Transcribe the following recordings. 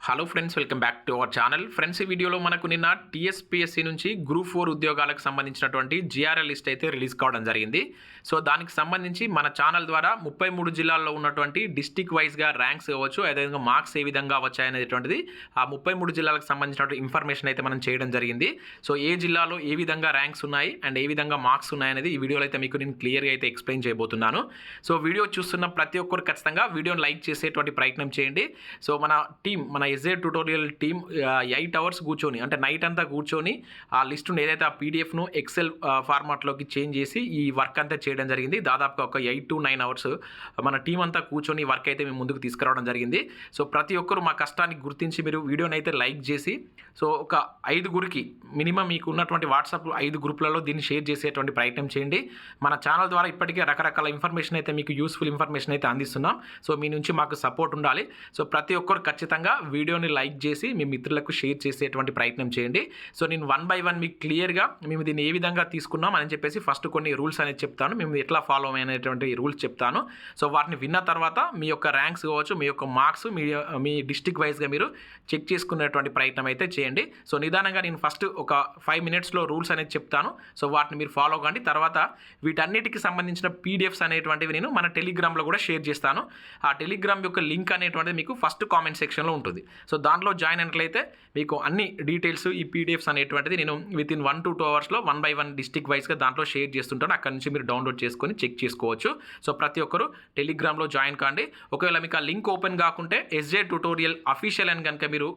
Hello friends welcome back to our channel friends ఈ వీడియోలో మనకు నిన్న టీఎస్పీఎస్సీ నుంచి గ్రూప్ ఫోర్ ఉద్యోగాలకు సంబంధించినటువంటి జిఆర్ఎల్ లిస్ట్ అయితే రిలీజ్ కావడం జరిగింది. సో దానికి సంబంధించి మన ఛానల్ ద్వారా ముప్పై మూడు జిల్లాల్లో ఉన్నటువంటి డిస్టిక్ వైజ్గా ర్యాంక్స్ కావచ్చు అదేవిధంగా మార్క్స్ ఏ విధంగా వచ్చాయనేటువంటిది ఆ ముప్పై మూడు జిల్లాలకు సంబంధించినటువంటి ఇన్ఫర్మేషన్ అయితే మనం చేయడం జరిగింది. సో ఏ జిల్లాలో ఏ విధంగా ర్యాంక్స్ ఉన్నాయి అండ్ ఏ విధంగా మార్క్స్ ఉన్నాయనేది ఈ వీడియోలో అయితే మీకు నేను క్లియర్గా అయితే ఎక్స్ప్లెయిన్ చేయబోతున్నాను. సో వీడియో చూస్తున్న ప్రతి ఒక్కరు ఖచ్చితంగా వీడియోని లైక్ చేసేటువంటి ప్రయత్నం చేయండి. సో మన టీం మన SA tutorial team eight hours కూర్చొని అంటే నైట్ అంతా కూర్చొని ఆ లిస్టును ఏదైతే ఆ పీడిఎఫ్ను ఎక్సెల్ ఫార్మాట్లోకి చేంజ్ చేసి ఈ వర్క్ అంతా చేయడం జరిగింది. దాదాపుగా ఒక ఎయిట్ టు నైన్ అవర్స్ మన టీం అంతా కూర్చొని వర్క్ అయితే మేము ముందుకు తీసుకురావడం జరిగింది. సో ప్రతి ఒక్కరు మా కష్టాన్ని గుర్తించి మీరు వీడియోని అయితే లైక్ చేసి సో ఒక ఐదుగురికి మినిమం మీకు ఉన్నటువంటి వాట్సాప్ ఐదు గ్రూప్లలో దీన్ని షేర్ చేసేటువంటి ప్రయత్నం చేయండి. మన ఛానల్ ద్వారా ఇప్పటికే రకరకాల ఇన్ఫర్మేషన్ అయితే మీకు యూస్ఫుల్ ఇన్ఫర్మేషన్ అయితే అందిస్తున్నాం. సో మీ నుంచి మాకు సపోర్ట్ ఉండాలి. సో ప్రతి ఒక్కరు ఖచ్చితంగా వీడియోని లైక్ చేసి మీ మిత్రులకు షేర్ చేసేటువంటి ప్రయత్నం చేయండి. సో నేను వన్ బై వన్ మీకు క్లియర్గా మేము దీన్ని ఏ విధంగా తీసుకున్నాం అని చెప్పేసి ఫస్ట్ కొన్ని రూల్స్ అనేది చెప్తాను. మేము ఎట్లా ఫాలో అయినటువంటి రూల్స్ చెప్తాను. సో వాటిని విన్న తర్వాత మీ యొక్క ర్యాంక్స్ కావచ్చు మీ యొక్క మార్క్స్ మీ మీ డిస్టిక్ వైజ్గా మీరు చెక్ చేసుకునేటువంటి ప్రయత్నం అయితే చేయండి. సో నిదానంగా నేను ఫస్ట్ ఒక ఫైవ్ మినిట్స్లో రూల్స్ అనేది చెప్తాను. సో వాటిని మీరు ఫాలో కండి తర్వాత వీటన్నిటికి సంబంధించిన పీడిఎఫ్స్ అనేటువంటివి నేను మన టెలిగ్రామ్లో కూడా షేర్ చేస్తాను. ఆ టెలిగ్రామ్ యొక్క లింక్ అనేటువంటిది మీకు ఫస్ట్ కామెంట్ సెక్షన్లో ఉంటుంది. సో దాంట్లో జాయిన్ అయినట్లయితే మీకు అన్ని డీటెయిల్స్ ఈ పీడిఎఫ్స్ అనేటువంటిది నేను within one to two అవర్స్లో వన్ బై వన్ డిస్టిక్ వైజ్గా దాంట్లో షేర్ చేస్తుంటాను. అక్కడ నుంచి మీరు డౌన్లోడ్ చేసుకొని చెక్ చేసుకోవచ్చు. సో ప్రతి ఒక్కరు టెలిగ్రామ్లో జాయిన్ కాండి. ఒకవేళ మీకు ఆ లింక్ ఓపెన్ కాకుంటే ఎస్జే ట్యూటోరియల్ అఫీషియల్ అని కనుక మీరు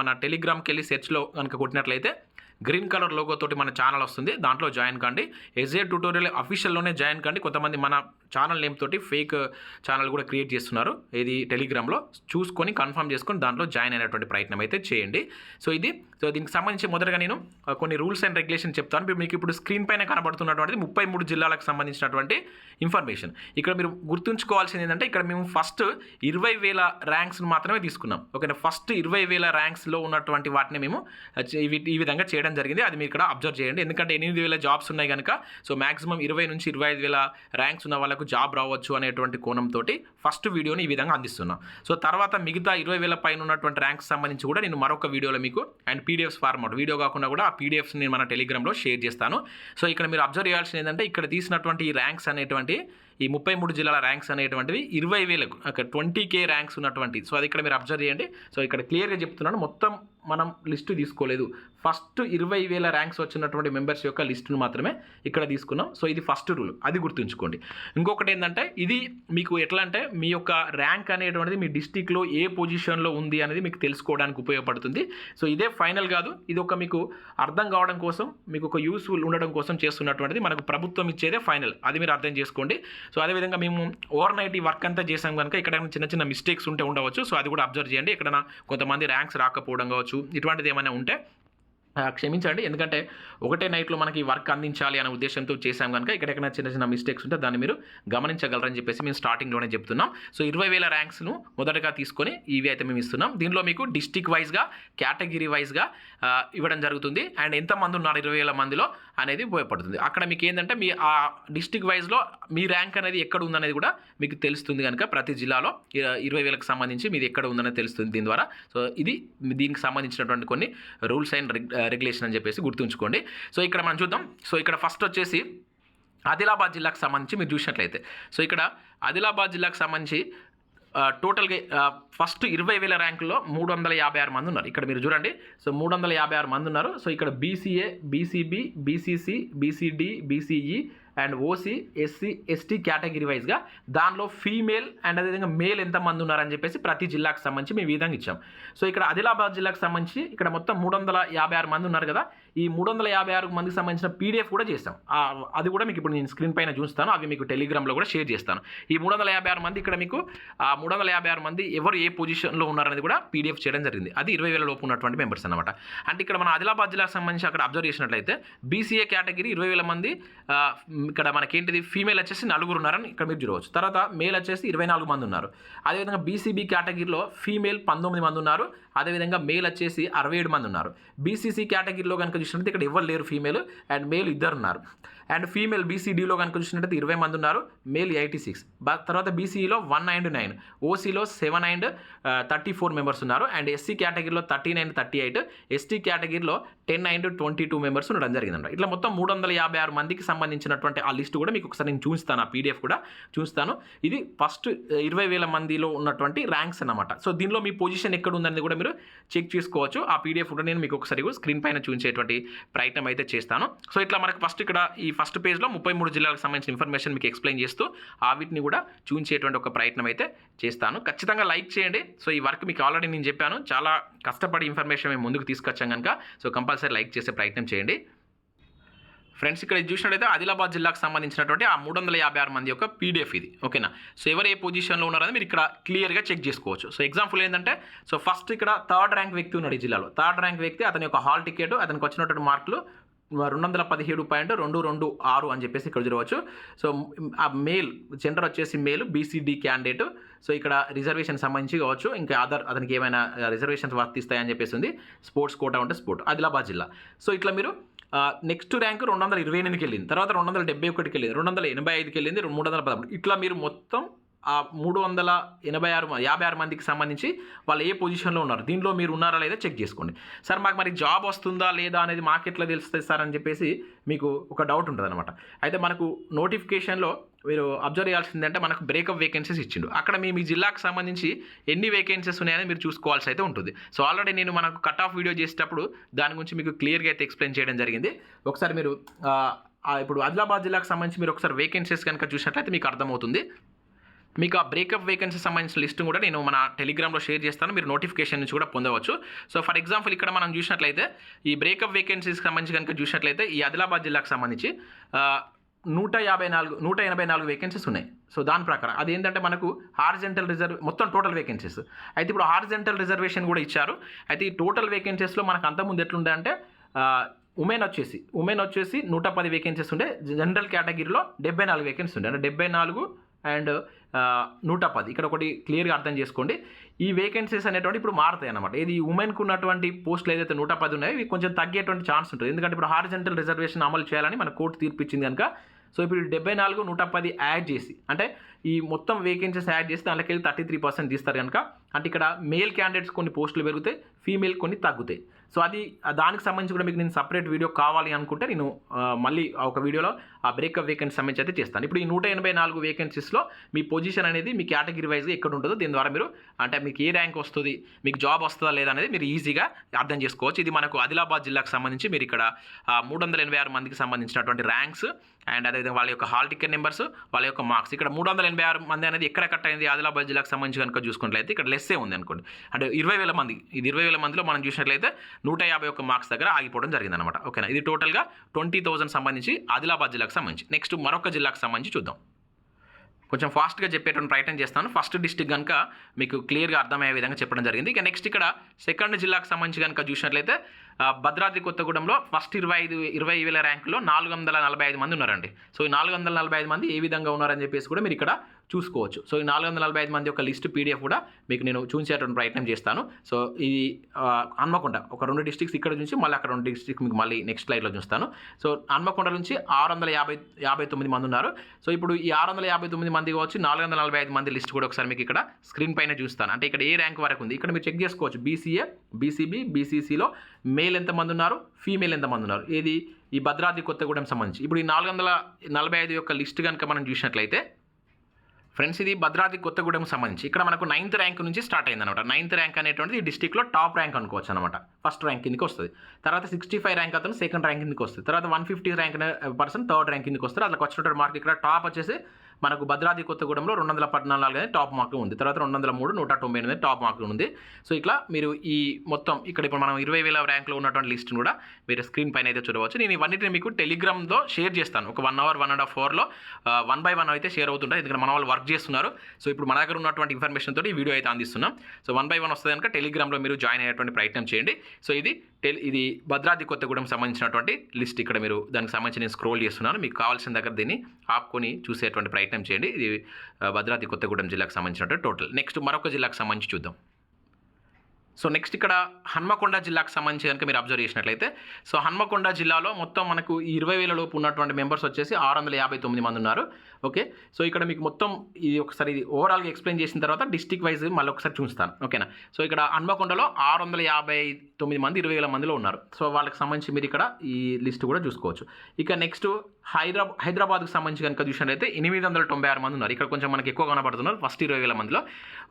మన టెలిగ్రామ్కి వెళ్ళి సెర్చ్లో కనుక కొట్టినట్లయితే గ్రీన్ కలర్ లోగో తోటి మన ఛానల్ వస్తుంది. దాంట్లో జాయిన్ కండి. ఎస్ఏ ట్యూటోరియల్ అఫీషియల్లోనే జాయిన్ కండి. కొంతమంది మన ఛానల్ నేమ్ తోటి ఫేక్ ఛానల్ కూడా క్రియేట్ చేస్తున్నారు. ఇది టెలిగ్రామ్లో చూసుకొని కన్ఫర్మ్ చేసుకొని దాంట్లో జాయిన్ అయినటువంటి ప్రయత్నం అయితే చేయండి. సో ఇది. సో దీనికి సంబంధించి మొదటగా నేను కొన్ని రూల్స్ అండ్ రెగ్యులేషన్ చెప్తాను. మీకు ఇప్పుడు స్క్రీన్ పైన కనబడుతున్నటువంటిది ముప్పై మూడు జిల్లాలకు సంబంధించినటువంటి ఇన్ఫర్మేషన్ ఇక్కడ మీరు గుర్తుంచుకోవాల్సింది ఏంటంటే ఇక్కడ మేము ఫస్ట్ ఇరవై వేల ర్యాంక్స్ను మాత్రమే తీసుకున్నాం. ఓకేనా ఫస్ట్ ఇరవై వేల ర్యాంక్స్లో ఉన్నటువంటి వాటిని మేము ఈ విధంగా చేయడం జరిగింది. అది మీరు ఇక్కడ అబ్జర్వ్ చేయండి. ఎందుకంటే ఎనిమిది వేల జాబ్స్ ఉన్నాయి కనుక సో మాక్సిమం ఇరవై నుంచి ఇరవై ఐదు వేల ర్యాంక్స్ ఉన్న వాళ్ళకు జాబ్ రావచ్చు అనేటువంటి కోణంతో ఫస్ట్ వీడియోని ఈ విధంగా అందిస్తున్నాం. సో తర్వాత మిగతా ఇరవై వేల పైన ఉన్నటువంటి ర్యాంక్స్ సంబంధించి కూడా నేను మరొక వీడియోలో మీకు అండ్ పీడిఎఫ్స్ ఫార్మాట్. వీడియో కాకుండా కూడా ఆ పీడిఎఫ్స్ నేను మన టెలిగ్రామ్లో షేర్ చేస్తాను. సో ఇక్కడ మీరు అబ్జర్వ్ చేయాల్సింది ఏంటంటే ఇక్కడ తీసినటువంటి ఈ ర్యాంక్స్ అనేటువంటి ఈ ముప్పై మూడు జిల్లాల ర్యాంక్స్ అనేటువంటివి ఇరవై వేలకు అక్కడ ట్వంటీ కే ర్యాంక్స్ ఉన్నటువంటి. సో అది ఇక్కడ మీరు అబ్జర్వ్ చేయండి. సో ఇక్కడ క్లియర్గా చెప్తున్నాను మొత్తం మనం లిస్టు తీసుకోలేదు. ఫస్ట్ ఇరవై వేల ర్యాంక్స్ వచ్చినటువంటి మెంబర్స్ యొక్క లిస్టును మాత్రమే ఇక్కడ తీసుకున్నాం. సో ఇది ఫస్ట్ రూల్ అది గుర్తుంచుకోండి. ఇంకొకటి ఏంటంటే ఇది మీకు ఎట్లా అంటే మీ యొక్క ర్యాంక్ అనేటువంటిది మీ డిస్టిక్లో ఏ పొజిషన్లో ఉంది అనేది మీకు తెలుసుకోవడానికి ఉపయోగపడుతుంది. సో ఇదే ఫైనల్ కాదు. ఇది ఒక మీకు అర్థం కావడం కోసం మీకు ఒక యూస్ఫుల్ ఉండడం కోసం చేస్తున్నటువంటిది మనకు ప్రభుత్వం ఇచ్చేదే ఫైనల్ అది మీరు అర్థం చేసుకోండి. సో అదేవిధంగా మేము ఓవర్ నైట్ ఈ వర్క్ అంతా చేసాం కనుక ఇక్కడ చిన్న చిన్న మిస్టేక్స్ ఉంటే ఉండవచ్చు. సో అది కూడా అబ్జర్వ్ చేయండి. ఇక్కడ కొంతమంది ర్యాంక్స్ రాకపోవడం కావచ్చు ఇటువంటిది ఏమైనా ఉంటే క్షమించండి. ఎందుకంటే ఒకటే నైట్లో మనకి వర్క్ అందించాలి అనే ఉద్దేశంతో చేశాం కనుక ఇక్కడెక్కడ చిన్న చిన్న మిస్టేక్స్ ఉంటే దాన్ని మీరు గమనించగలరని చెప్పేసి మేము స్టార్టింగ్లోనే చెప్తున్నాం. సో ఇరవై వేల ర్యాంక్స్ను మొదటగా తీసుకొని ఇవి అయితే మేము ఇస్తున్నాం. దీనిలో మీకు డిస్టిక్ వైజ్గా కేటగిరీ వైజ్గా ఇవ్వడం జరుగుతుంది. అండ్ ఎంతమంది ఉన్నారు? ఇరవై వేల మందిలో అనేది ఉపయోగపడుతుంది. అక్కడ మీకు ఏంటంటే మీ ఆ డిస్టిక్ వైజ్లో మీ ర్యాంక్ అనేది ఎక్కడ ఉందనేది కూడా మీకు తెలుస్తుంది కనుక ప్రతి జిల్లాలో ఇర- ఇరవై వేలకు సంబంధించి మీది ఎక్కడ ఉందనేది తెలుస్తుంది దీని ద్వారా. సో ఇది దీనికి సంబంధించినటువంటి కొన్ని రూల్స్ అండ్ రెగ్యులేషన్ అని చెప్పేసి గుర్తుంచుకోండి. సో ఇక్కడ మనం చూద్దాం. సో ఇక్కడ ఫస్ట్ వచ్చేసి ఆదిలాబాద్ జిల్లాకు సంబంధించి మీరు చూసినట్లయితే. సో ఇక్కడ ఆదిలాబాద్ జిల్లాకు సంబంధించి టోటల్గా ఫస్ట్ ఇరవై వేల ర్యాంకుల్లో మూడు వందల యాభై ఆరు మంది ఉన్నారు. ఇక్కడ మీరు చూడండి. సో మూడు వందల యాభై ఆరు మంది ఉన్నారు. సో ఇక్కడ BCA BCB BCC BCD BCE and OC SC ST category వైజ్గా దానిలో ఫీమేల్ అండ్ అదేవిధంగా మేల్ ఎంతమంది ఉన్నారని చెప్పేసి ప్రతి జిల్లాకు సంబంధించి మేము ఈ విధంగా ఇచ్చాం. సో ఇక్కడ ఆదిలాబాద్ జిల్లాకు సంబంధించి ఇక్కడ మొత్తం మూడు వందల యాభై ఆరు మంది ఉన్నారు కదా. ఈ మూడు వందల యాభై ఆరు మందికి సంబంధించిన పీడిఎఫ్ కూడా చేస్తాం. అది కూడా మీకు ఇప్పుడు నేను స్క్రీన్ పైన చూస్తాను. అవి మీకు టెలిగ్రామ్లో కూడా షేర్ చేస్తాను. ఈ మూడు వందల యాభై ఆరు మంది ఇక్కడ మీకు ఆ మూడు వందల యాభై ఆరు మంది ఎవరు ఏ పొజిషన్లో ఉన్నారనేది కూడా పీడిఎఫ్ చేయడం జరిగింది. అది ఇరవై వేల లోపు ఉన్నటువంటి మెంబర్స్ అనమాట అంటే ఇక్కడ మన ఆదిలాబాద్ జిల్లాకు సంబంధించి అక్కడ అబ్జర్వ్ చేసినట్లయితే బీసీఏ కేటగిరీ ఇరవై వేల మంది ఇక్కడ మనకేంటిది ఫీమేల్ వచ్చేసి నలుగురు ఉన్నారని ఇక్కడ మీరు చూడవచ్చు. తర్వాత మేల్ వచ్చేసి ఇరవై నాలుగు మంది ఉన్నారు. అదేవిధంగా బీసీబీ కేటగిరీలో ఫీమేల్ పంతొమ్మిది మంది ఉన్నారు. అదేవిధంగా మేల్ వచ్చేసి అరవై ఏడు మంది ఉన్నారు. బీసీసీ కేటగిరీలో కనుక చూసినట్టు ఇక్కడ ఎవరు లేరు ఫీమేల్ అండ్ మేల్ ఇద్దరు ఉన్నారు. అండ్ ఫీమేల్ బీసీడీలో కనుక చూసినట్టయితే ఇరవై మంది ఉన్నారు. Male eighty six. తర్వాత బీసీఈలో one and nine. ఓసీలో seven and thirty four members ఉన్నారు. అండ్ ఎస్సీ కేటగిరీలో thirty nine thirty eight. ST కేటగిరీలో ten and twenty two members ఉండడం జరిగిందంట ఇట్లా మొత్తం మూడు వందల యాభై ఆరు మందికి సంబంధించినటువంటి ఆ లిస్ట్ కూడా మీకు ఒకసారి నేను చూస్తాను ఆ పీడిఎఫ్ కూడా చూస్తాను ఇది ఫస్ట్ ఇరవై వేల మందిలో ఉన్నటువంటి ర్యాంక్స్ అన్నమాట. సో దీనిలో మీ పొజిషన్ ఎక్కడ ఉందనేది కూడా మీరు చెక్ చేసుకోవచ్చు. ఆ పీడిఎఫ్ కూడా నేను మీకు ఒకసారి స్క్రీన్ పైన చూపించేటువంటి ప్రయత్నం అయితే చేస్తాను. సో ఇట్లా మనకు ఫస్ట్ ఇక్కడ ఈ ఫస్ట్ పేజ్లో ముప్పై మూడు జిల్లాలకు సంబంధించిన ఇన్ఫర్మేషన్ మీకు ఎక్స్ప్లెయిన్ చేస్తూ ఆ వీటిని కూడా చూపించేటువంటి ఒక ప్రయత్నం అయితే చేస్తాను. ఖచ్చితంగా లైక్ చేయండి. సో ఈ వర్క్ మీకు ఆల్రెడీ నేను చెప్పాను. చాలా కష్టపడి ఇన్ఫర్మేషన్ మేము ముందుకు తీసుకొచ్చాం కనుక సో కంపల్సరీ లైక్ చేసే ప్రయత్నం చేయండి. ఫ్రెండ్స్ ఇక్కడ చూసినట్టయితే ఆదిలాబాద్ జిల్లాకు సంబంధించినటువంటి ఆ మూడు వందల యాభై ఆరు మంది యొక్క పీడిఎఫ్ ఇది. ఓకేనా? సో ఎవరు ఏ పొజిషన్లో ఉన్నారని మీరు ఇక్కడ క్లియర్గా చెక్ చేసుకోవచ్చు. సో ఎగ్జాంపుల్ ఏంటంటే సో ఫస్ట్ ఇక్కడ థర్డ్ ర్యాంక్ వ్యక్తి ఉన్నాడు ఈ జిల్లాలో. థర్డ్ ర్యాంక్ వ్యక్తి అతని యొక్క హాల్ టికెట్ అతనికి వచ్చినటువంటి మార్కులు రెండు వందల పదిహేడు పాయింట్ రెండు రెండు ఆరు అని చెప్పేసి ఇక్కడ చూడవచ్చు. సో ఆ మేల్ జెండర్ వచ్చేసి మేల్ బీసీడీ క్యాండిడేట్. సో ఇక్కడ రిజర్వేషన్ సంబంధించి కావచ్చు ఇంకా అదర్ అతనికి ఏమైనా రిజర్వేషన్స్ వర్తిస్తాయని చెప్పేసి ఉంది. స్పోర్ట్స్ కోటా ఉంటే స్పోర్ట్ ఆదిలాబాద్ జిల్లా. సో ఇట్లా మీరు నెక్స్ట్ ర్యాంక్ రెండు వందల ఇరవై ఎనిమిదికి వెళ్ళింది. తర్వాత రెండు వందల డెబ్బై ఒకటికి వెళ్ళింది. రెండు వందల ఎనభై ఐదుకి వెళ్ళింది. మూడు వందల పదమూడు. ఇట్లా మీరు మొత్తం మూడు వందల ఎనభై ఆరు యాభై ఆరు మందికి సంబంధించి వాళ్ళు ఏ పొజిషన్లో ఉన్నారు? దీనిలో మీరు ఉన్నారా లేదా చెక్ చేసుకోండి. సార్ మాకు మరి జాబ్ వస్తుందా లేదా అనేది మాకు ఎట్లా తెలుస్తుంది సార్ అని చెప్పేసి మీకు ఒక డౌట్ ఉంటుంది అనమాట అయితే మనకు నోటిఫికేషన్లో మీరు అబ్జర్వ్ చేయాల్సిందంటే మనకు బ్రేకప్ వేకెన్సీస్ ఇచ్చిండు. అక్కడ మీ మీ జిల్లాకు సంబంధించి ఎన్ని వేకెన్సీస్ ఉన్నాయని మీరు చూసుకోవాల్సి అయితే ఉంటుంది. సో ఆల్రెడీ నేను మనకు కట్ ఆఫ్ వీడియో చేసేటప్పుడు దాని గురించి మీకు క్లియర్గా అయితే ఎక్స్ప్లెయిన్ చేయడం జరిగింది. ఒకసారి మీరు ఇప్పుడు ఆదిలాబాద్ జిల్లాకు సంబంధించి మీరు ఒకసారి వేకెన్సీస్ కనుక చూసినట్లయితే మీకు అర్థమవుతుంది. మీకు ఆ బ్రేకప్ వేకెన్సీ సంబంధించిన లిస్ట్ కూడా నేను మన టెలిగ్రామ్లో షేర్ చేస్తాను. మీరు నోటిఫికేషన్ నుంచి కూడా పొందవచ్చు. సో ఫర్ ఎగ్జాంపుల్ ఇక్కడ మనం చూసినట్లయితే ఈ బ్రేకప్ వేకెన్సీస్ సంబంధించి కనుక చూసినట్లయితే ఈ ఆదిలాబాద్ జిల్లాకు సంబంధించి నూట యాభై నాలుగు నూట ఎనభై నాలుగు వేకెన్సీస్ ఉన్నాయి. సో దాని ప్రకారం. అది ఏంటంటే మనకు హార్జెంటల్ రిజర్వ్ మొత్తం టోటల్ వేకెన్సీస్ అయితే ఇప్పుడు హార్జెంటల్ రిజర్వేషన్ కూడా ఇచ్చారు. అయితే ఈ టోటల్ వేకెన్సీస్లో మనకు అంతకుముందు ఎట్లుండే అంటే ఉమెన్ వచ్చేసి ఉమెన్ వచ్చేసి నూట పది వేకెన్సీస్ ఉండే. జనరల్ కేటగిరీలో డెబ్బై నాలుగు వేకెన్సీ ఉండే. అంటే డెబ్బై నాలుగు అండ్ నూట పది ఇక్కడ ఒకటి క్లియర్గా అర్థం చేసుకోండి. ఈ వేకెన్సీస్ అనేటువంటి ఇప్పుడు మారుతాయి అనమాట ఇది ఉమెన్కి ఉన్నటువంటి పోస్టులు ఏదైతే నూట పది ఉన్నాయో ఇవి కొంచెం తగ్గేటువంటి ఛాన్స్ ఉంటుంది. ఎందుకంటే ఇప్పుడు హారిజెంటల్ రిజర్వేషన్ అమలు చేయాలని మన కోర్టు తీర్పిచ్చింది కనుక సో ఇప్పుడు డెబ్బై నాలుగు నూట పది యాడ్ చేసి అంటే ఈ మొత్తం వేకెన్సీస్ యాడ్ చేస్తే దాంట్లోకి వెళ్ళి థర్టీ త్రీ పర్సెంట్ తీస్తారు కనుక. అంటే ఇక్కడ మేల్ క్యాండిడేట్స్ కొన్ని పోస్టులు పెరుగుతాయి ఫీమేల్ కొన్ని తగ్గుతాయి. సో అది దానికి సంబంధించి కూడా మీకు నేను సపరేట్ వీడియో కావాలి అనుకుంటే నేను మళ్ళీ ఒక వీడియోలో ఆ బ్రేకప్ వేకెన్సీ సంబంధించి అయితే చేస్తాను. ఇప్పుడు ఈ నూట ఎనభై నాలుగు వేకెన్సీస్లో మీ పొజిషన్ అనేది మీ కేటగిరీ వైజ్గా ఎక్కడ ఉంటుందో దీని ద్వారా మీరు అంటే మీకు ఏ ర్యాంక్ వస్తుంది మీకు జాబ్ వస్తుందా లేదా అనేది మీరు ఈజీగా అర్థం చేసుకోవచ్చు. ఇది మనకు ఆదిలాబాద్ జిల్లాకు సంబంధించి మీరు ఇక్కడ మూడు వందల ఎనభై ఆరు మందికి సంబంధించినటువంటి ర్యాంక్స్ అండ్ అదేవిధంగా వాళ్ళ యొక్క హాల్ టికెట్ నెంబర్స్ వాళ్ళ యొక్క మార్క్స్ ఇక్కడ మూడు వందల ఎనభై ఆరు మంది అనేది ఎక్కడ కట్ అయింది? ఆదిలాబాద్ జిల్లాకు సంబంధించి కనుక చూసుకున్నట్లయితే ఇక్కడ లెస్సే ఉంది అనుకోండి అంటే ఇరవై వేల మంది ఇది ఇరవై వేల మందిలో మనం చూసినట్లయితే నూట యాభై ఒక్క మార్క్స్ దగ్గర ఆగిపోవడం జరిగింది అనమాట ఓకేనా? ఇది టోటల్గా ట్వంటీ థౌసండ్ సంబంధించి ఆదిలాబాద్ జిల్లాకు సంబంధించి. నెక్స్ట్ మరొక జిల్లాకు సంబంధించి చూద్దాం. కొంచెం ఫాస్ట్గా చెప్పేటువంటి ప్రయత్నం చేస్తాను. ఫస్ట్ డిస్టిక్ కనుక మీకు క్లియర్గా అర్థమయ్యే విధంగా చెప్పడం జరిగింది. ఇక నెక్స్ట్ ఇక్కడ సెకండ్ జిల్లాకు సంబంధించి కనుక చూసినట్లయితే భద్రాద్రి కొత్తగూడెంలో ఫస్ట్ ఇరవై ఐదు ఇరవై వేల ర్యాంకులో నాలుగు వందల నలభై ఐదు మంది ఉన్నారండి. సో ఈ నాలుగు వందల నలభై ఐదు మంది ఏ విధంగా ఉన్నారని చెప్పేసి కూడా మీరు ఇక్కడ చూసుకోవచ్చు. సో ఈ నాలుగు వందల నలభై ఐదు మంది యొక్క లిస్ట్ పీడిఎఫ్ కూడా మీకు నేను చూసేటువంటి ప్రయత్నం చేస్తాను. సో ఇది హన్మకొండ ఒక రెండు డిస్ట్రిక్ట్స్ ఇక్కడ నుంచి మళ్ళీ అక్కడ రెండు డిస్ట్రిక్ట్ మీకు మళ్ళీ నెక్స్ట్ స్లైడ్లో చూస్తాను. సో హన్మకొండ నుంచి ఆరు వందల యాభై యాభై తొమ్మిది మంది ఉన్నారు. సో ఇప్పుడు ఈ ఆరు వందల యాభై తొమ్మిది మంది కావచ్చు నాలుగు వందల నలభై ఐదు మంది లిస్ట్ కూడా ఒకసారి మీకు ఇక్కడ స్క్రీన్ పైన చూస్తాను. అంటే ఇక్కడ ఏ ర్యాంక్ వరకు ఉంది? ఇక్కడ మీరు చెక్ చేసుకోవచ్చు. బీసీఏ బీసీబీ బీసీసీలో మేల్ ఎంతమంది ఉన్నారు? ఫీమేల్ ఎంతమంది ఉన్నారు? ఏది? ఈ భద్రాద్రి కొత్తగూడెం సంబంధించి. ఇప్పుడు ఈ నాలుగు వందల నలభై ఐదు యొక్క లిస్ట్ కనుక మనం చూసినట్లయితే ఫ్రెండ్స్ ఇది భద్రాద్రి కొత్తగూడెం సంబంధించి. ఇక్కడ మనకు నైన్త్ ర్యాంక్ నుంచి స్టార్ట్ అయింది అనమాట నైన్త్ ర్యాంక్ అనేటువంటిది డిస్టిక్లో టాప్ ర్యాంక్ అనుకోవచ్చు అనమాట. ఫస్ట్ ర్యాంక్ కిందకి వస్తుంది. తర్వాత సిక్స్టీ ఫైవ్ ర్యాంక్ అతను సెకండ్ ర్యాంక్ కిందకి వస్తుంది. తర్వాత one fifty rank person third rank కిందకి వస్తారు అట్లా వచ్చినటువంటి మార్క్ ఇక్కడ టాప్ వచ్చేసి మనకు భద్రాద్రి కొత్తగూడెంలో రెండు వందల పద్నాలుగు అనేది టాప్ మార్క్ ఉంది. తర్వాత రెండు వందల మూడు నూట తొంభై ఎనిమిది టాప్ మార్క్ ఉంది. సో ఇట్లా మీరు ఈ మొత్తం ఇక్కడ ఇప్పుడు మనం ఇరవై వేల ర్యాంక్లో ఉన్నటువంటి లిస్ట్ని కూడా మీరు స్క్రీన్ పైన అయితే చూడవచ్చు. నేను ఇవన్నిటిని మీకు టెలిగ్రామ్లో షేర్ చేస్తాను. ఒక one hour one and half అవర్లో వన్ బై వన్ అయితే షేర్ అవుతుంటాయి. ఎందుకంటే మన వాళ్ళు వర్క్ చేస్తున్నారు. సో ఇప్పుడు మన దగ్గర ఉన్నటువంటి ఇన్ఫర్మేషన్ తోటి ఈ వీడియో అయితే అందిస్తున్నాం. సో వన్ బై వన్ వస్తుంది కనుక టెలిగ్రామ్లో మీరు జాయిన్ అయ్యేటువంటి ప్రయత్నం చేయండి. సో ఇది టెలి ఇది భద్రాద్రి కొత్తగూడెం సంబంధించినటువంటి లిస్ట్. ఇక్కడ మీరు దానికి సంబంధించి నేను స్క్రోల్ చేస్తున్నాను. మీకు కావాల్సిన దగ్గర దీన్ని ఆపుకొని చూసేటువంటి ప్రయత్నం చేయండి. ఇది భద్రాద్రి కొత్తగూడెం జిల్లాకు సంబంధించినటువంటి టోటల్. నెక్స్ట్ మరొక జిల్లాకు సంబంధించి చూద్దాం. సో నెక్స్ట్ ఇక్కడ హన్మకొండ జిల్లాకు సంబంధించి కనుక మీరు అబ్జర్వ్ చేసినట్లయితే సో హన్మకొండ జిల్లాలో మొత్తం మనకు ఇరవై వేల లోపు ఉన్నటువంటి మెంబర్స్ వచ్చేసి ఆరు వందల యాభై తొమ్మిది మంది ఉన్నారు. ఓకే? సో ఇక్కడ మీకు మొత్తం ఇది ఒకసారి ఇది ఓవరాల్గా ఎక్స్ప్లెయిన్ చేసిన తర్వాత డిస్టిక్ వైజ్ మళ్ళీ ఒకసారి చూస్తాను. ఓకేనా? సో ఇక్కడ హన్మకొండలో ఆరు వందల యాభై తొమ్మిది మంది ఇరవై వేల మందిలో ఉన్నారు. సో వాళ్ళకి సంబంధించి మీరు ఇక్కడ ఈ లిస్ట్ కూడా చూసుకోవచ్చు. ఇక నెక్స్ట్ హైదరాబాద్ హైదరాబాద్కి సంబంధించి కనుక చూసినట్లయితే ఎనిమిది వందల తొంభై ఆరు మంది ఉన్నారు. ఇక్కడ కొంచెం మనకి ఎక్కువ కనబడుతున్నారు ఫస్ట్ ఇరవై వేల మందిలో.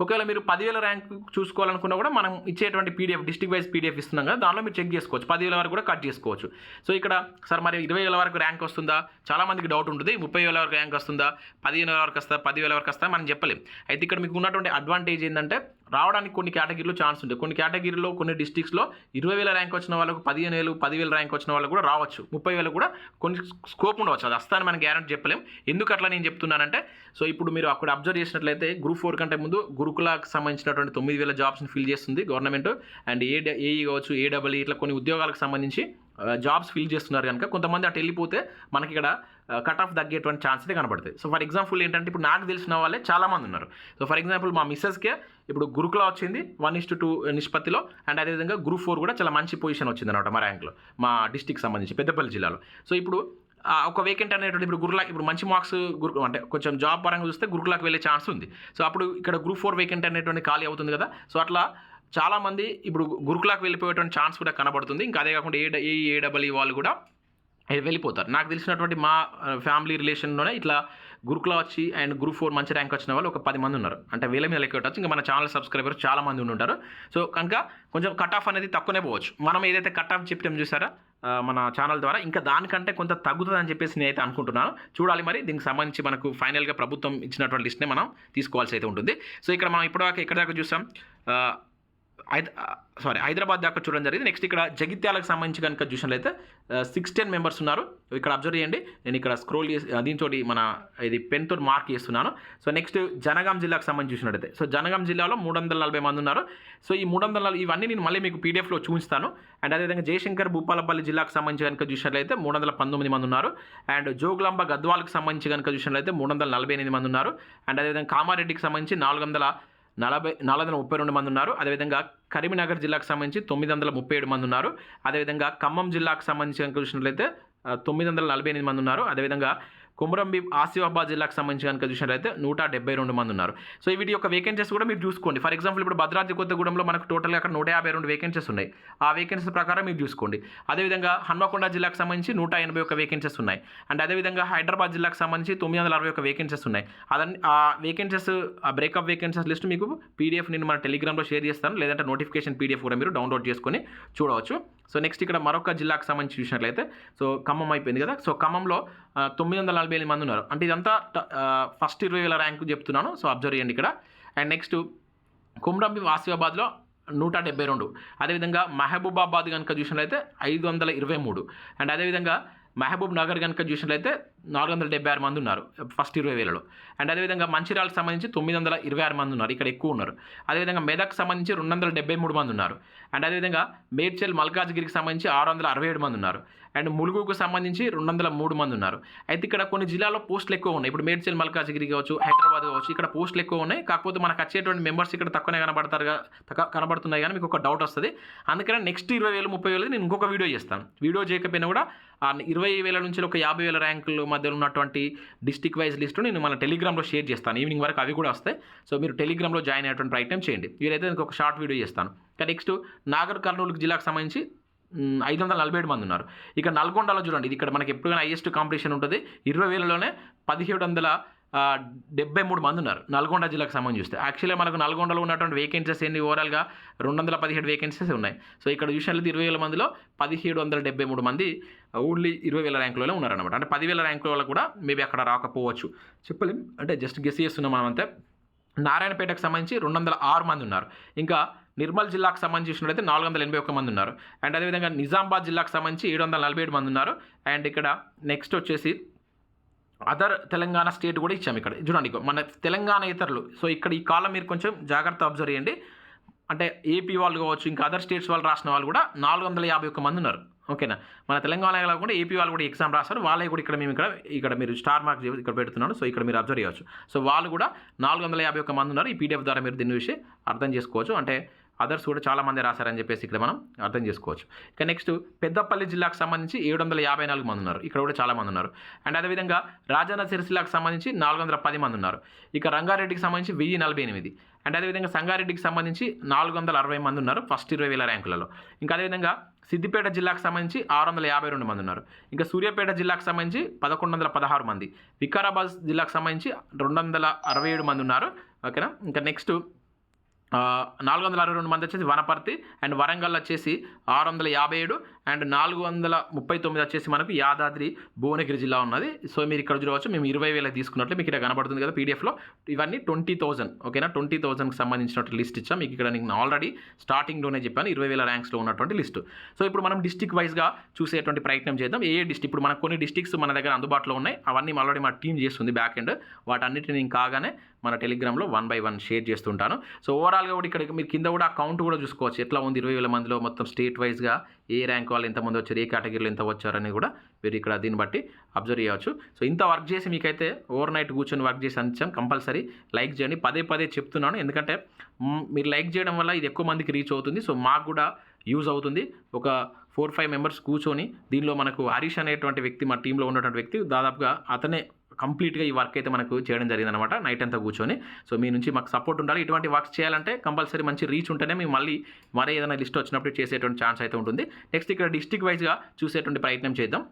ఒకవేళ మీరు పదివేల ర్యాంక్ చూసుకోవాలనుకున్నా కూడా మనం ఇచ్చేటువంటి పీడిఎఫ్ డిస్టిక్ వైజ్ పీడిఎఫ్ ఇస్తున్నాం కదా దానిలో మీరు చెక్ చేసుకోవచ్చు. పదివేల వరకు కూడా కట్ చేసుకోవచ్చు. సో ఇక్కడ సార్ మరి ఇరవై వేల వరకు ర్యాంక్ వస్తుందా? చాలామందికి డౌట్ ఉంటుంది. ముప్పై వేల వరకు ర్యాంక్ వస్తుందా? పదిహేను వేల వరకు వస్తా పదివేల వరకు వస్తా మనం చెప్పలేం. అయితే ఇక్కడ మీకు ఉన్నటువంటి అడ్వాంటేజ్ ఏంటంటే రావడానికి కొన్ని కేటగిరీలో ఛాన్స్ ఉంటుంది కొన్ని కేటగిరీలో కొన్ని డిస్ట్రిక్ట్స్లో ఇరవై వేల ర్యాంక్ వచ్చిన వాళ్ళకు పదిహేను వేలు పదివేల ర్యాంక్ వచ్చిన వాళ్ళకు కూడా రావచ్చు. ముప్పై వేలు కూడా కొన్ని స్కోప్ ఉండవచ్చు. అది వస్తాను మనం గ్యారంటీ చెప్పలేం. ఎందుకు అట్లా నేను చెప్తున్నానంటే సో ఇప్పుడు మీరు అక్కడ అబ్జర్వ్ చేసినట్లయితే గ్రూప్ ఫోర్ కంటే ముందు గురుకులకు సంబంధించినటువంటి తొమ్మిది వేల జాబ్స్ని ఫిల్ చేస్తుంది. Government government and A AE కావచ్చు ఏడబ్ల్యూ ఇట్లా కొన్ని ఉద్యోగాలకు సంబంధించి జాబ్స్ ఫిల్ చేస్తున్నారు కనుక కొంతమంది అటు వెళ్ళిపోతే మనకి ఇక్కడ కట్ ఆఫ్ తగ్గేటువంటి ఛాన్స్ అయితే కనబడతాయి. సో ఫర్ ఎగ్జాంపుల్ ఏంటంటే ఇప్పుడు నాకు తెలిసిన వాళ్ళే చాలామంది ఉన్నారు. సో ఫర్ ఎగ్జాంపుల్ మా మిస్సెస్కే ఇప్పుడు గురుకుల వచ్చింది వన్ ఇస్ టు టూ నిష్పత్తిలో అండ్ అదేవిధంగా గ్రూప్ ఫోర్ కూడా చాలా మంచి పొజిషన్ వచ్చింది అనమాట మా ర్యాంక్లో మా డిస్టిక్ సంబంధించి పెద్దపల్లి జిల్లాలో. సో ఇప్పుడు ఒక వేకెంట్ అనేటువంటి ఇప్పుడు గురుకుల ఇప్పుడు మంచి మార్క్స్ గురు అంటే కొంచెం జాబ్ పరంగా చూస్తే గురుకులకు వెళ్ళే ఛాన్స్ ఉంది. సో అప్పుడు ఇక్కడ గ్రూప్ ఫోర్ వేకెంట్ అనేటువంటి ఖాళీ అవుతుంది కదా. సో అట్లా చాలామంది ఇప్పుడు గురుకులాకు వెళ్ళిపోయేటువంటి ఛాన్స్ కూడా కనబడుతుంది. ఇంకా అదే కాకుండా ఏ ఏ ఏడబ్ల్యూ వాళ్ళు కూడా వెళ్ళిపోతారు. నాకు తెలిసినటువంటి మా ఫ్యామిలీ రిలేషన్లోనే ఇట్లా గురుకుల వచ్చి అండ్ గ్రూప్ ఫోర్ మంచి ర్యాంక్ వచ్చిన వాళ్ళు ఒక పది మంది ఉన్నారు. అంటే వేల మీద లెక్క ఇంకా మన ఛానల్ సబ్స్క్రైబర్ చాలా మంది ఉంటారు. సో కనుక కొంచెం కట్ ఆఫ్ అనేది తక్కువనే పోవచ్చు. మనం ఏదైతే కట్ ఆఫ్ చెప్పాం చూసారా? మన ఛానల్ ద్వారా ఇంకా దానికంటే కొంత తగ్గుతుంది అని చెప్పేసి నేనైతే అనుకుంటున్నాను. చూడాలి మరి. దీనికి సంబంధించి మనకు ఫైనల్గా ప్రభుత్వం ఇచ్చినటువంటి లిస్ట్నే మనం తీసుకోవాల్సి అయితే ఉంటుంది. సో ఇక్కడ మనం ఇప్పటిదాకా ఇక్కడ దాకా చూసాం? సారీ హైదరాబాద్ దాకా చూడడం జరిగింది. నెక్స్ట్ ఇక్కడ జగిత్యాలకు సంబంధించి కనుక చూసినట్లయితే సిక్స్ టెన్ మెంబర్స్ ఉన్నారు. ఇక్కడ అబ్జర్వ్ చేయండి. నేను ఇక్కడ స్క్రోల్ చేసి దీంతో మన ఇది పెన్తో మార్క్ చేస్తున్నాను. సో నెక్స్ట్ జనగాం జిల్లాకు సంబంధించి చూసినట్టయితే సో జనగాం జిల్లాలో మూడు వందల నలభై మంది ఉన్నారు. సో ఈ మూడు వందల నలభై ఇవన్నీ నేను మళ్ళీ మీకు పీడిఎఫ్లో చూపిస్తాను. అండ్ అదేవిధంగా జయశంకర్ భూపాలపల్లి జిల్లాకు సంబంధించి కనుక చూసినట్లయితే మూడు వందల పంతొమ్మిది మంది ఉన్నారు. అండ్ జోగులాంబ గద్వాలకు సంబంధించి కనుక చూసినట్లయితే మూడు వందల నలభై ఎనిమిది మంది ఉన్నారు. అండ్ అదేవిధంగా కామారెడ్డికి సంబంధించి నాలుగు వందల నలభై నాలుగు వందల ముప్పై రెండు మంది ఉన్నారు. అదేవిధంగా కరీంనగర్ జిల్లాకు సంబంధించి తొమ్మిది వందల ముప్పై ఏడు మంది ఉన్నారు. అదేవిధంగా ఖమ్మం జిల్లాకు సంబంధించి చూసినట్లయితే తొమ్మిది వందల నలభై ఎనిమిది మంది ఉన్నారు. అదేవిధంగా కుమరంబి ఆసిఫాబాద్ జిల్లాకు సంబంధించి కనుక చూసినట్లయితే నూట డెబ్బై రెండు మంది ఉన్నారు. సో వీటి యొక్క వేకెన్సీస్ కూడా మీరు చూసుకోండి. ఫర్ ఎగ్జాంపుల్ ఇప్పుడు భద్రాద్రి కొత్తగూడెంలో మనకు టోటల్గా అక్కడ నూట యాభై రెండు వేకెన్సీస్ ఉన్నాయి. ఆ వేకెన్సీస్ ప్రకారం మీరు చూసుకోండి. అదేవిధంగా హన్మకొండ జిల్లాకు సంబంధించి నూట ఎనభై ఒక వేకెన్సీస్ ఉన్నాయి. అండ్ అదేవిధంగా హైదరాబాద్ జిల్లాకు సంబంధించి తొమ్మిది వందల అరవై ఒక వేకెన్సీస్ ఉన్నాయి. అదన్ని ఆ వేకెన్సీస్ ఆ బ్రేకప్ వేకెన్సీస్ లిస్ట్ మీకు పీడిఎఫ్ నేను మన టెలిగ్రామ్లో షేర్ చేస్తాను. లేదంటే నోటిఫికేషన్ పీడిఎఫ్ కూడా మీరు డౌన్లోడ్ చేసుకొని చూడవచ్చు. సో నెక్స్ట్ ఇక్కడ మరొక జిల్లాకు సంబంధించి చూసినట్లయితే సో ఖమ్మం అయిపోయింది కదా. సో ఖమ్మంలో తొమ్మిది వందల నలభై ఎనిమిది మంది ఉన్నారు. అంటే ఇదంతా ట- ఫస్ట్ ఇరవై వేల ర్యాంకు చెప్తున్నాను. సో అబ్జర్వ్ చేయండి ఇక్కడ. అండ్ నెక్స్ట్ కుమ్రంబి వాసిఫాబాద్లో నూట డెబ్బై రెండు. అదేవిధంగా మహబూబాబాద్ కనుక చూసినట్లయితే ఐదు వందల ఇరవై మూడు. అండ్ అదేవిధంగా మహబూబ్ నగర్ కనుక చూసినట్లయితే నాలుగు వందల డెబ్బై ఆరు మంది ఉన్నారు ఫస్ట్ ఇరవై వేలలో. అండ్ అదేవిధంగా మంచిర్యాలకు సంబంధించి తొమ్మిది వందల ఇరవై ఆరు మంది ఉన్నారు ఇక్కడ ఎక్కువ ఉన్నారు. అదేవిధంగా మెదక్ సంబంధించి రెండు వందల డెబ్బై మూడు మంది ఉన్నారు. అండ్ అదేవిధంగా మేడ్చల్ మల్కాజ్గిరికి సంబంధించి ఆరు వందల అరవై ఏడు మంది ఉన్నారు. అండ్ ములుగుకు సంబంధించి రెండు వందల మూడు మంది ఉన్నారు. అయితే ఇక్కడ కొన్ని జిల్లాలో పోస్టులు ఎక్కువ ఉన్నాయి. ఇప్పుడు మేడ్చల్ మల్కాజిగిరి కావచ్చు హైదరాబాద్ కావచ్చు ఇక్కడ పోస్టులు ఎక్కువ ఉన్నాయి. కాకపోతే మనకు వచ్చేటువంటి మెంబర్స్ ఇక్కడ తక్కువనే కనబడతారు కనబడుతున్నాయి కానీ మీకు ఒక డౌట్ వస్తుంది. అందుకని నెక్స్ట్ ఇరవై వేలు ముప్పై వేలు నేను ఇంకొక వీడియో చేస్తాను. వీడియో చేయకపోయినా కూడా ఆ ఇరవై వేల నుంచి ఒక యాభై వేల ర్యాంకుల మధ్యలో ఉన్నటువంటి డిస్టిక్ వైజ్ లిస్టు నేను మన టెలిగ్రామ్లో షేర్ చేస్తాను. ఈవినింగ్ వరకు అవి కూడా వస్తాయి. సో మీరు టెలిగ్రామ్లో జాయిన్ అయ్యేటువంటి ప్రయత్నం చేయండి. వీరైతే ఇంకొక షార్ట్ వీడియో చేస్తాను. ఇంకా నెక్స్ట్ నాగర్ కర్నూలు జిల్లాకు సంబంధించి ఐదు వందల నలభై ఏడు మంది ఉన్నారు. ఇక నల్గొండలో చూడండి ఇది ఇక్కడ మనకి ఎప్పుడైనా హైయెస్ట్ కాంపిటీషన్ ఉంటుంది. ఇరవై వేలలోనే పదిహేడు వందల డెబ్బై మూడు మంది ఉన్నారు. నల్గొండ జిల్లాకు సంబంధించి చూస్తే. యాక్చువల్గా మనకు నల్గొండలో ఉన్నటువంటి వేకెన్సీస్ ఎన్ని ఓవరాల్గా రెండు వందల పదిహేడు వేకెన్సీస్ ఉన్నాయి. సో ఇక్కడ చూసినట్లయితే ఇరవై వేల మందిలో పదిహేడు వందల డెబ్బై మూడు మంది ఓన్లీ ఇరవై వేల ర్యాంకులలో ఉన్నారనమాట అంటే పదివేల ర్యాంకులలో కూడా మేబీ అక్కడ రాకపోవచ్చు. చెప్పలేం? అంటే జస్ట్ గెస్ చేస్తున్నాం మనం అంతే నారాయణపేటకు సంబంధించి రెండు వందల ఆరు మంది ఉన్నారు. ఇంకా నిర్మల్ జిల్లాకు సంబంధించి చూసినట్లయితే నాలుగు వందల ఎనభై ఒక్క మంది ఉన్నారు. అండ్ అదేవిధంగా నిజామాబాద్ జిల్లాకు సంబంధించి ఏడు వందల నలభై ఏడు మంది ఉన్నారు. అండ్ ఇక్కడ నెక్స్ట్ వచ్చేసి అదర్ తెలంగాణ స్టేట్ కూడా ఇచ్చాము ఇక్కడ. చూడండి మన తెలంగాణ ఇతరులు. సో ఇక్కడ ఈ కాలం మీరు కొంచెం జాగ్రత్త అబ్జర్వ్ చేయండి. అంటే ఏపీ వాళ్ళు కావచ్చు ఇంకా అదర్ స్టేట్స్ వాళ్ళు రాసిన వాళ్ళు కూడా నాలుగు వందల యాభై ఒక్క మంది ఉన్నారు. ఓకేనా? మన తెలంగాణ కాకుండా ఏపీ వాళ్ళు కూడా ఎగ్జామ్ రాస్తారు. వాళ్ళే కూడా ఇక్కడ మేము ఇక్కడ ఇక్కడ మీరు స్టార్ మార్క్ చేసి ఇక్కడ పెడుతున్నాను సో ఇక్కడ మీరు అబ్జర్వ్ చేయవచ్చు. సో వాళ్ళు కూడా నాలుగు వందల యాభై ఒక్క మంది ఉన్నారు. ఈ పీడిఎఫ్ ద్వారా మీరు దీని విషయం అర్థం చేసుకోవచ్చు. అంటే అదర్స్ కూడా చాలా మంది రాశారని చెప్పేసి ఇక్కడ మనం అర్థం చేసుకోవచ్చు. ఇక నెక్స్ట్ పెద్దపల్లి జిల్లాకు సంబంధించి ఏడు వందల యాభై నాలుగు మంది ఉన్నారు. ఇక్కడ కూడా చాలామంది ఉన్నారు. అండ్ అదేవిధంగా రాజన్న సిరిసిల్లాకు సంబంధించి నాలుగు వందల పది మంది ఉన్నారు. ఇక రంగారెడ్డికి సంబంధించి వెయ్యి నలభై ఎనిమిది. అండ్ అదేవిధంగా సంగారెడ్డికి సంబంధించి నాలుగు వందల అరవై మంది ఉన్నారు ఫస్ట్ ఇరవై వేల ర్యాంకులలో. ఇంకా అదేవిధంగా సిద్దిపేట జిల్లాకు సంబంధించి ఆరు వందల యాభై రెండు మంది ఉన్నారు. ఇంకా సూర్యాపేట జిల్లాకు సంబంధించి పదకొండు వందల పదహారు మంది. వికారాబాద్ జిల్లాకు సంబంధించి రెండు వందల అరవై ఏడు మంది ఉన్నారు. ఓకేనా? ఇంకా నెక్స్ట్ నాలుగు వందల అరవై రెండు మంది వచ్చేసి వనపర్తి అండ్ వరంగల్ వచ్చేసి ఆరు వందల యాభై ఏడు అండ్ నాలుగు వందల ముప్పై తొమ్మిది వచ్చేసి మనకు యాదాద్రి భువనగిరి జిల్లా ఉన్నది. సో మీరు ఇక్కడ చూడవచ్చు మేము ఇరవై వేల తీసుకున్నట్లు మీకు ఇక్కడ కనబడుతుంది కదా పీడిఎఫ్లో. ఇవన్నీ ట్వంటీ థౌసండ్ ఓకేనా? ట్వంటీ థౌసండ్కి సంబంధించినట్టు లిస్ట్ ఇచ్చాం. మీకు ఇక్కడ నేను ఆల్రెడీ స్టార్టింగ్లోనే చెప్పాను ఇరవై వేల ర్యాంక్స్లో ఉన్నటువంటి లిస్టు. సో ఇప్పుడు మనం డిస్టిక్ వైజ్గా చూసేటువంటి ప్రయత్నం చేద్దాం. ఏ ఏ డిస్టిక్? ఇప్పుడు మనకు కొన్ని డిస్టిక్స్ మన దగ్గర అందుబాటులో ఉన్నాయి. అవన్నీ ఆల్రెడీ మా టీం చేస్తుంది బ్యాక్ ఎండ్. వాటన్నిటిని నేను కాగానే మన టెలిగ్రామ్లో వన్ బై వన్ షేర్ చేస్తుంటాను. సో ఓవరాల్గా కూడా ఇక్కడ మీరు కింద కూడా అకౌంట్ కూడా చూసుకోవచ్చు. ఎట్లా ఉంది? ఇరవై వేల మందిలో మొత్తం స్టేట్ వైజ్గా ఏ ర్యాంక్ వాళ్ళు ఎంతమంది వచ్చారు? ఏ కేటగిరీలో ఎంత వచ్చారని కూడా మీరు ఇక్కడ దీన్ని బట్టి అబ్జర్వ్ చేయవచ్చు. సో ఇంత వర్క్ చేసి మీకైతే ఓవర్ నైట్ కూర్చొని వర్క్ చేసి అందించాం. కంపల్సరీ లైక్ చేయండి. పదే పదే చెప్తున్నాను. ఎందుకంటే మీరు లైక్ చేయడం వల్ల ఇది ఎక్కువ మందికి రీచ్ అవుతుంది. సో మాకు కూడా యూజ్ అవుతుంది. ఒక ఫోర్ ఫైవ్ మెంబర్స్ కూర్చొని దీనిలో మనకు హరీష్ అనేటువంటి వ్యక్తి మా టీంలో ఉన్నటువంటి వ్యక్తి దాదాపుగా అతనే కంప్లీట్గా ఈ వర్క్ అయితే మనకు చేయడం జరిగిందనమాట నైట్ అంతా కూర్చొని. సో మీ నుంచి మాకు సపోర్ట్ ఉండాలి. ఇటువంటి వర్క్స్ చేయాలంటే కంపల్సరీ మంచి రీచ్ ఉంటేనే మేము మళ్ళీ మరే ఏదైనా లిస్ట్ వచ్చినప్పుడు చేసేటువంటి ఛాన్స్ అయితే ఉంటుంది. నెక్స్ట్ ఇక్కడ డిస్టిక్ వైజ్గా చూసేటువంటి ప్రయత్నం చేద్దాం.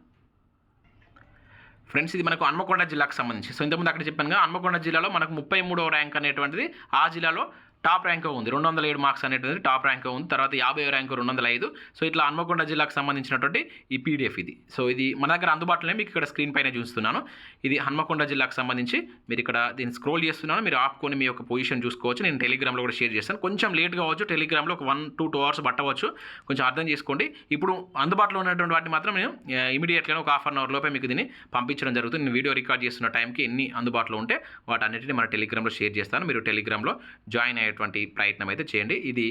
ఫ్రెండ్స్ ఇది మనకు హన్మకొండ జిల్లాకు సంబంధించి. సో ఇంతకుముందు అక్కడ చెప్పాను కదా హన్మకొండ జిల్లాలో మనకు ముప్పై మూడవ ర్యాంక్ అనేటువంటిది ఆ జిల్లాలో టాప్ ర్యాంక్ ఉంది. రెండు వందల ఏడు మార్క్స్ అనేటువంటి టాప్ ర్యాంక్ ఉంది. తర్వాత యాభై ర్యాంక్ రెండు వందల ఐదు. సో ఇట్లా హన్మకొండ జిల్లాకు సంబంధించినటువంటి ఈ పీడిఎఫ్ ఇది. సో ఇది మన దగ్గర అందుబాటులోనే మీకు ఇక్కడ స్క్రీన్ పైన చూస్తున్నాను. ఇది హన్మకొండ జిల్లాకు సంబంధించి మీరు ఇక్కడ దీన్ని స్క్రోల్ చేస్తున్నాను. మీరు ఆపుకొని మీ యొక్క పొజిషన్ చూసుకోవచ్చు. నేను టెలిగ్రామ్లో కూడా షేర్ చేస్తాను. కొంచెం లేట్ కావచ్చు. టెలిగ్రామ్లో ఒక వన్ టూ టూ అవర్స్ పట్టవచ్చు. కొంచెం అర్థం చేసుకోండి. ఇప్పుడు అందుబాటులో ఉన్నటువంటి వాటిని మాత్రం నేను ఇమీడియట్గా ఒక హాఫ్ అన్ అవర్ లోపే మీకు దీన్ని పంపించడం జరుగుతుంది. నేను వీడియో రికార్డ్ చేస్తున్న టైంకి ఎన్ని అందుబాటులో ఉంటే వాటన్నిటిని మన టెలిగ్రామ్లో షేర్ చేస్తాను. మీరు టెలిగ్రామ్లో జాయిన్ అనేటువంటి ప్రయత్నం అయితే చేయండి. ఇది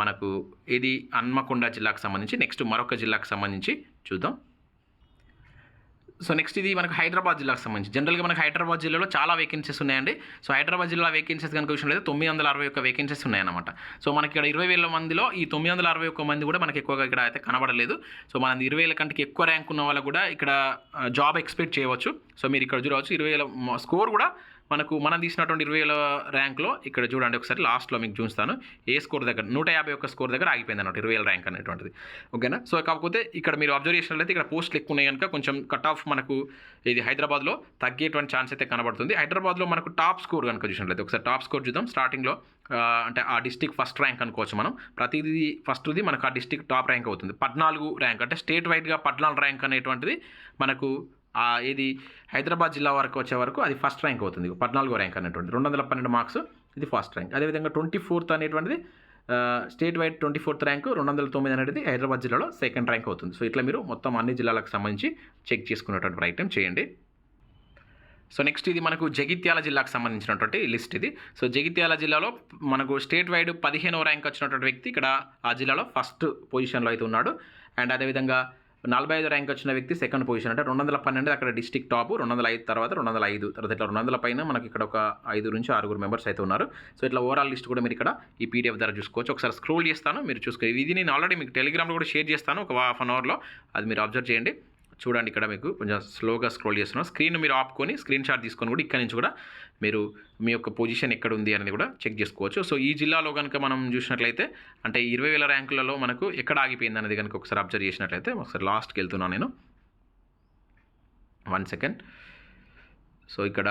మనకు ఇది హన్మకొండ జిల్లాకు సంబంధించి నెక్స్ట్ మరొక జిల్లాకు సంబంధించి చూద్దాం. సో నెక్స్ట్ ఇది మనకు హైదరాబాద్ జిల్లాకు సంబంధించి. జనరల్గా మనకు హైదరాబాద్ జిల్లాలో చాలా వేకెన్సీస్ ఉన్నాయండి. సో హైదరాబాద్ జిల్లా వేకెన్సీస్ కనుక విషయంలో తొమ్మిది వందల అరవై ఒక్క వేకెన్సీస్ ఉన్నాయన్నమాట. సో మనకి ఇక్కడ ఇరవై వేల మందిలో ఈ తొమ్మిది వందల అరవై ఒక్క మంది కూడా మనకి ఎక్కువగా ఇక్కడ అయితే కనబడలేదు. సో మన ఇరవై వేల కంటే ఎక్కువ ర్యాంక్ ఉన్న వాళ్ళు కూడా ఇక్కడ జాబ్ ఎక్స్పెక్ట్ చేయవచ్చు. సో మీరు ఇక్కడ చూడవచ్చు ఇరవై వేల స్కోర్ కూడా మనకు మనం తీసినటువంటి ఇరవై వేల ర్యాంక్లో ఇక్కడ చూడండి ఒకసారి లాస్ట్లో మీకు చూస్తాను ఏ స్కోర్ దగ్గర? నూట యాభై ఒక్క స్కోర్ దగ్గర ఆగిపోయింది అన్నట్టు ఇరవై వేల ర్యాంక్ అనేటువంటిది. ఓకేనా? సో కాకపోతే ఇక్కడ మీరు అబ్జర్వ్ చేసినట్లయితే ఇక్కడ పోస్టులు ఎక్కువ ఉన్నాయి కనుక కొంచెం కట్ ఆఫ్ మనకు ఇది హైదరాబాద్లో తగ్గేటువంటి ఛాన్స్ అయితే కనబడుతుంది. హైదరాబాద్లో మనకు టాప్ స్కోర్ కనుక చూసినట్లయితే ఒకసారి టాప్ స్కోర్ చూద్దాం. స్టార్టింగ్లో అంటే ఆ డిస్టిక్ ఫస్ట్ ర్యాంక్ అనుకోవచ్చు మనం. ప్రతిదీ ఫస్ట్ది మనకు ఆ డిస్టిక్ టాప్ ర్యాంక్ అవుతుంది. పద్నాలుగు ర్యాంక్ అంటే స్టేట్ వైడ్గా పద్నాలుగు ర్యాంక్ అనేటువంటిది మనకు ఇది హైదరాబాద్ జిల్లా వరకు వచ్చే వరకు అది ఫస్ట్ ర్యాంక్ అవుతుంది. పద్నాలుగో ర్యాంక్ అనేటువంటి రెండు వందల పన్నెండు మార్క్స్ ఇది ఫస్ట్ ర్యాంక్. అదేవిధంగా ట్వంటీ ఫోర్త్ అనేటువంటిది state wide twenty fourth rank రెండు వందల తొమ్మిది అనేది హైదరాబాద్ జిల్లాలో సెకండ్ ర్యాంక్ అవుతుంది. సో ఇట్లా మీరు మొత్తం అన్ని జిల్లాలకు సంబంధించి చెక్ చేసుకునేటువంటి ప్రయత్నం చేయండి. సో నెక్స్ట్ ఇది మనకు జగిత్యాల జిల్లాకు సంబంధించినటువంటి లిస్ట్ ఇది. సో జగిత్యాల జిల్లాలో మనకు స్టేట్ వైడ్ పదిహేనవ ర్యాంక్ వచ్చినటువంటి వ్యక్తి ఇక్కడ ఆ జిల్లాలో ఫస్ట్ పొజిషన్లో అయితే ఉన్నాడు. అండ్ అదేవిధంగా నలభై ఐదు ర్యాంక్ వచ్చిన వ్యక్తి సెకండ్ పొజిషన్ అంటే రెండు వందల పన్నెండు అక్కడ డిస్టిక్ టాప్ రెండు వందల ఐదు తర్వాత రెండు వందల ఐదు తర్వాత ఇట్లా రెండు వందల పైన మనకి ఇక్కడ ఒక ఐదు నుంచి ఆరుగురు మెంబర్స్ అయితే ఉన్నారు. సో ఇట్లా ఓవరాల్ లిస్ట్ కూడా మీరు ఇక్కడ ఈ పీడిఎఫ్ ద్వారా చూసుకోవచ్చు. ఒకసారి స్క్రోల్ చేస్తాను మీరు చూసుకో ఇది నేను ఆల్రెడీ మీకు టెలిగ్రామ్లో కూడా షేర్ చేస్తాను. ఒక హాఫ్ అన్ అవర్లో అది మీరు అబ్జర్వ్ చేయండి. చూడండి ఇక్కడ మీకు కొంచెం స్లోగా స్క్రోల్ చేస్తున్నాం స్క్రీన్ మీరు ఆపుకొని స్క్రీన్ షాట్ తీసుకొని కూడా ఇక్కడ నుంచి కూడా మీరు మీ యొక్క పొజిషన్ ఎక్కడ ఉంది అనేది కూడా చెక్ చేసుకోవచ్చు. సో ఈ జిల్లాలో కనుక మనం చూసినట్లయితే అంటే ఇరవై వేల ర్యాంకులలో మనకు ఎక్కడ ఆగిపోయింది అనేది కనుక ఒకసారి అబ్జర్వ్ చేసినట్లయితే ఒకసారి లాస్ట్కి వెళ్తున్నాను నేను. వన్ సెకండ్ సో ఇక్కడ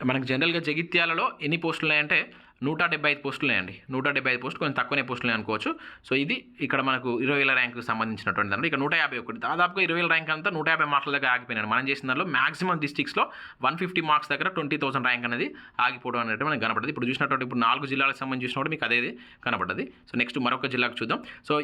మనకు జనరల్గా జగిత్యాలలో ఎన్ని పోస్టులు ఉన్నాయంటే నూట డెబ్బై ఐదు పోస్టులు ఉన్నాయండి నూట డెబ్బై ఐదు పోస్టులు కొంచెం తక్కువనే పోస్టులు అనుకోవచ్చు. సో ఇది ఇక్కడ మనకు ఇరవై వేల ర్యాంకుకి సంబంధించినటువంటి దాంట్లో ఇక్కడ నూట యాభై ఒకటి దాదాపుగా ఇరవై వేల ర్యాంక్ అంతా నూట యాభై మార్కుల దగ్గర ఆగిపోయినాడు మనం చేసిన దానిలో మాక్సిమం డిస్టిక్స్లో వన్ ఫిఫ్టీ మార్క్స్ దగ్గర ట్వంటీ థౌసండ్ ర్యాంక్ అనేది ఆగిపోవడం అనేది మనకు కనపడదు. ఇప్పుడు చూసినటువంటి ఇప్పుడు నాలుగు జిల్లాలకు సంబంధించి చూసినప్పుడు మీకు అదే కనపడ్డది సో నెక్స్ట్ మరొక జిల్లాకు చూద్దాం. సో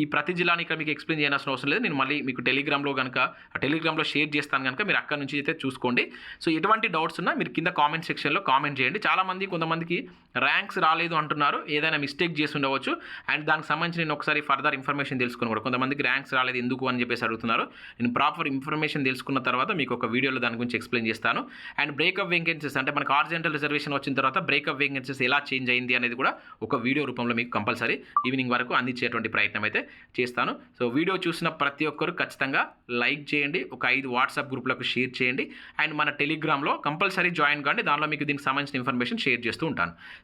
ఈ ప్రతి జిల్లాని ఇక్కడ మీకు ఎక్స్ప్లెయిన్ చేయాల్సిన అవసరం లేదు. నేను మళ్ళీ మీకు టెలిగ్రామ్లో కనుక టెలిగ్రామ్లో షేర్ చేస్తాను కనుక మీరు అక్కడ నుంచి అయితే చూసుకోండి. సో ఎటువంటి డౌట్స్ ఉన్నా మీరు కింద కామెంట్ సెక్షన్లో కామెంట్ చేయండి. చాలామంది కొంతమందికి ర్యాంక్స్ రాలేదు అంటున్నారు. ఏదైనా మిస్టేక్ చేసి ఉండవచ్చు. అండ్ దానికి సంబంధించి నేను ఒకసారి ఫర్దర్ ఇన్ఫర్మేషన్ తెలుసుకుని కూడా. కొంతమందికి ర్యాంక్స్ రాలేదు ఎందుకు అని చెప్పేసి అడుగుతున్నారు. నేను ప్రాపర్ ఇన్ఫర్మేషన్ తెలుసుకున్న తర్వాత మీకు ఒక వీడియోలో దాని గురించి ఎక్స్ప్లెయిన్ చేస్తాను. అండ్ బ్రేకప్ వేకెన్సీస్ అంటే మనకు ఆర్జెంటల్ రిజర్వేషన్ వచ్చిన తర్వాత బ్రేకప్ వేకెన్సీస్ ఎలా చేంజ్ అయింది అనేది కూడా ఒక వీడియో రూపంలో మీకు కంపల్సరీ ఈవినింగ్ వరకు అందించేటువంటి ప్రయత్నం అయితే చేస్తాను. సో వీడియో చూసిన ప్రతి ఒక్కరు ఖచ్చితంగా లైక్ చేయండి. ఒక ఐదు వాట్సాప్ గ్రూప్లకు షేర్ చేయండి. అండ్ మన టెలిగ్రామ్లో కంపల్సరీ జాయిన్ కాండి. దానిలో మీకు దీనికి సంబంధించిన ఇన్ఫర్మేషన్ షేర్ చేస్తూ ఉంటాను.